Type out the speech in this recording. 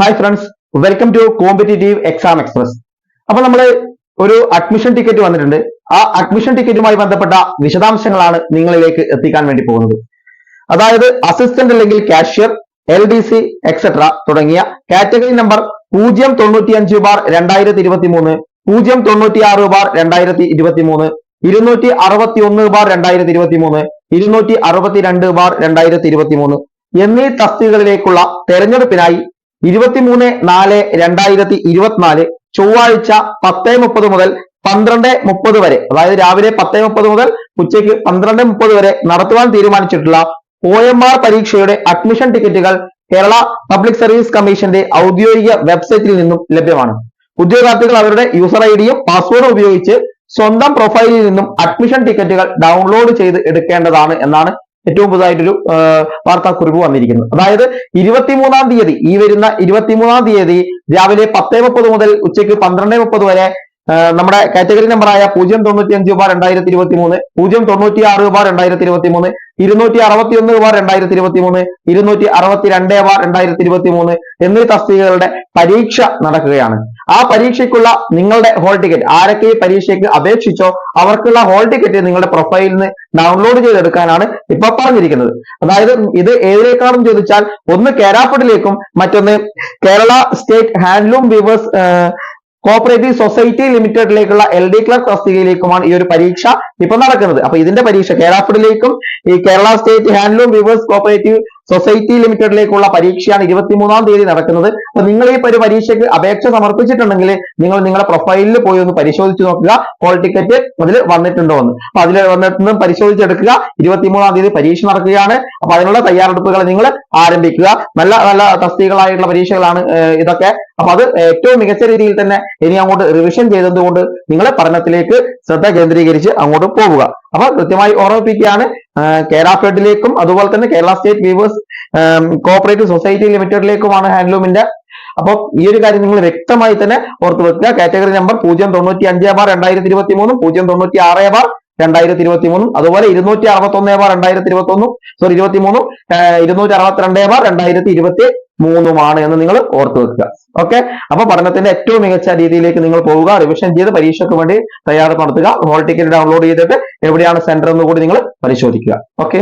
Hi friends welcome to competitive exam express അപ്പൊ നമ്മൾ ഒരു അഡ്മിഷൻ ടിക്കറ്റ് വന്നിട്ടുണ്ട്. ആ അഡ്മിഷൻ ടിക്കറ്റുമായി ബന്ധപ്പെട്ട വിശദാംശങ്ങളാണ് നിങ്ങളിലേക്ക് എത്തിക്കാൻ വേണ്ടി പോകുന്നത്. അതായത് അസിസ്റ്റന്റ് അല്ലെങ്കിൽ cashier L D C etcetera തുടങ്ങിയ കാറ്റഗറി നമ്പർ പൂജ്യം തൊണ്ണൂറ്റി അഞ്ച് ബാർ രണ്ടായിരത്തി ഇരുപത്തി മൂന്ന് പൂജ്യം തൊണ്ണൂറ്റി ആറ് ബാർ രണ്ടായിരത്തി ഇരുപത്തി മൂന്ന് ഇരുന്നൂറ്റി അറുപത്തി ഒന്ന് ബാർ രണ്ടായിരത്തി ഇരുപത്തി മൂന്ന് ഇരുന്നൂറ്റി അറുപത്തിരണ്ട് ബാർ രണ്ടായിരത്തി ഇരുപത്തി മൂന്ന് എന്നീ തസ്തികകളിലേക്കുള്ള തെരഞ്ഞെടുപ്പിനായി ഇരുപത്തിമൂന്ന് നാല് രണ്ടായിരത്തി ഇരുപത്തിനാല് ചൊവ്വാഴ്ച പത്ത് മുപ്പത് മുതൽ പന്ത്രണ്ട് മുപ്പത് വരെ അതായത് രാവിലെ പത്ത് മുപ്പത് മുതൽ ഉച്ചയ്ക്ക് പന്ത്രണ്ട് മുപ്പത് വരെ നടത്തുവാൻ തീരുമാനിച്ചിട്ടുള്ള ഒ എം ആർ പരീക്ഷയുടെ അഡ്മിഷൻ ടിക്കറ്റുകൾ കേരള പബ്ലിക് സർവീസ് കമ്മീഷന്റെ ഔദ്യോഗിക വെബ്സൈറ്റിൽ നിന്നും ലഭ്യമാണ്. ഉദ്യോഗാർത്ഥികൾ അവരുടെ യൂസർ ഐ ഡിയും പാസ്വേഡും ഉപയോഗിച്ച് സ്വന്തം പ്രൊഫൈലിൽ നിന്നും അഡ്മിഷൻ ടിക്കറ്റുകൾ ഡൗൺലോഡ് ചെയ്ത് എടുക്കേണ്ടതാണ് എന്നാണ് ഏറ്റവും പുതുതായിട്ടൊരു വാർത്താക്കുറിപ്പ് വന്നിരിക്കുന്നത് അതായത് ഇരുപത്തിമൂന്നാം തീയതി ഈ വരുന്ന ഇരുപത്തിമൂന്നാം തീയതി രാവിലെ പത്തേ മുപ്പത് മുതൽ ഉച്ചയ്ക്ക് പന്ത്രണ്ട് മുപ്പത് വരെ നമ്മുടെ കാറ്റഗറി നമ്പറായ പൂജ്യം തൊണ്ണൂറ്റി അഞ്ച് രൂപ രണ്ടായിരത്തി ഇരുപത്തി മൂന്ന് പൂജ്യം തൊണ്ണൂറ്റി ആറ് രൂപ രണ്ടായിരത്തി ഇരുപത്തി മൂന്ന് ഇരുന്നൂറ്റി അറുപത്തി ഒന്ന് രൂപ രണ്ടായിരത്തി ഇരുപത്തി മൂന്ന് ഇരുന്നൂറ്റി അറുപത്തി രണ്ട് രൂപ രണ്ടായിരത്തി ഇരുപത്തി മൂന്ന് എന്നീ തസ്തികകളുടെ പരീക്ഷ നടക്കുകയാണ്. ആ പരീക്ഷയ്ക്കുള്ള നിങ്ങളുടെ ഹോൾ ടിക്കറ്റ് ആരൊക്കെ ഈ പരീക്ഷയ്ക്ക് അപേക്ഷിച്ചോ അവർക്കുള്ള ഹോൾ ടിക്കറ്റ് നിങ്ങളുടെ പ്രൊഫൈലിൽ നിന്ന് ഡൗൺലോഡ് ചെയ്തെടുക്കാനാണ് ഇപ്പൊ പറഞ്ഞിരിക്കുന്നത്. അതായത് ഇത് ഏതിലേക്കാണെന്ന് ചോദിച്ചാൽ ഒന്ന് കേരാപ്പുട്ടിലേക്കും മറ്റൊന്ന് Kerala state handloom weavers cooperative society ലിമിറ്റഡിലേക്കുള്ള എൽ ഡി ക്ലർക്ക് തസ്തികയിലേക്കുമാണ് ഈ ഒരു പരീക്ഷ ഇപ്പൊ നടക്കുന്നത്. അപ്പൊ ഇതിന്റെ പരീക്ഷ കേരാഫിഡിലേക്കും ഈ Kerala state handloom weavers cooperative society ലിമിറ്റഡിലേക്കുള്ള പരീക്ഷയാണ് ഇരുപത്തിമൂന്നാം തീയതി നടക്കുന്നത്. അപ്പൊ നിങ്ങൾ ഈ ഒരു പരീക്ഷയ്ക്ക് അപേക്ഷ സമർപ്പിച്ചിട്ടുണ്ടെങ്കിൽ നിങ്ങൾ നിങ്ങളുടെ പ്രൊഫൈലിൽ പോയി ഒന്ന് പരിശോധിച്ച് നോക്കുക. ഹോൾ ടിക്കറ്റ് അതിൽ വന്നിട്ടുണ്ടോ എന്ന്. അപ്പൊ അതിൽ വന്നിട്ടും പരിശോധിച്ചെടുക്കുക. ഇരുപത്തിമൂന്നാം തീയതി പരീക്ഷ നടക്കുകയാണ്. അപ്പൊ അതിനുള്ള തയ്യാറെടുപ്പുകൾ നിങ്ങൾ ആരംഭിക്കുക. നല്ല നല്ല തസ്തികളായിട്ടുള്ള പരീക്ഷകളാണ് ഇതൊക്കെ. അപ്പൊ അത് ഏറ്റവും മികച്ച രീതിയിൽ തന്നെ ഇനി അങ്ങോട്ട് റിവിഷൻ ചെയ്തതുകൊണ്ട് നിങ്ങളെ പഠനത്തിലേക്ക് ശ്രദ്ധ കേന്ദ്രീകരിച്ച് അങ്ങോട്ട് പോവുക. അപ്പൊ കൃത്യമായി ഓർമ്മിപ്പിക്കുകയാണ് കേരള ഫെഡിലേക്കും അതുപോലെ തന്നെ Kerala state weavers cooperative society ലിമിറ്റഡിലേക്കുമാണ് ഹാൻഡ്ലൂമിന്റെ. അപ്പൊ ഈ ഒരു കാര്യം നിങ്ങൾ വ്യക്തമായി തന്നെ ഓർത്ത് വെക്കുക. കാറ്റഗറി നമ്പർ പൂജ്യം തൊണ്ണൂറ്റി അഞ്ച് ബാർ രണ്ടായിരത്തി ഇരുപത്തി മൂന്നും പൂജ്യം തൊണ്ണൂറ്റി ആറ് ബാർ രണ്ടായിരത്തി ഇരുപത്തി മൂന്നും അതുപോലെ ഇരുന്നൂറ്റി അറുപത്തി ഒന്നേ ബാർ രണ്ടായിരത്തി ഇരുപത്തി ഒന്നും സോറി ഇരുപത്തി മൂന്നും ഇരുന്നൂറ്റി അറുപത്തിരണ്ടേ ബാർ രണ്ടായിരത്തി ഇരുപത്തി മൂന്നുമാണ് എന്ന് നിങ്ങൾ ഓർത്തു വെക്കുക. ഓക്കെ അപ്പൊ പഠനത്തിന്റെ ഏറ്റവും മികച്ച രീതിയിലേക്ക് നിങ്ങൾ പോവുക റിവിഷൻ ചെയ്ത് പരീക്ഷയ്ക്ക് വേണ്ടി തയ്യാറെടുപ്പ് നടത്തുക ഹോൾ ടിക്കറ്റ് ഡൗൺലോഡ് ചെയ്തിട്ട് എവിടെയാണ് സെന്റർ എന്ന് കൂടി നിങ്ങൾ പരിശോധിക്കുക. ഓക്കെ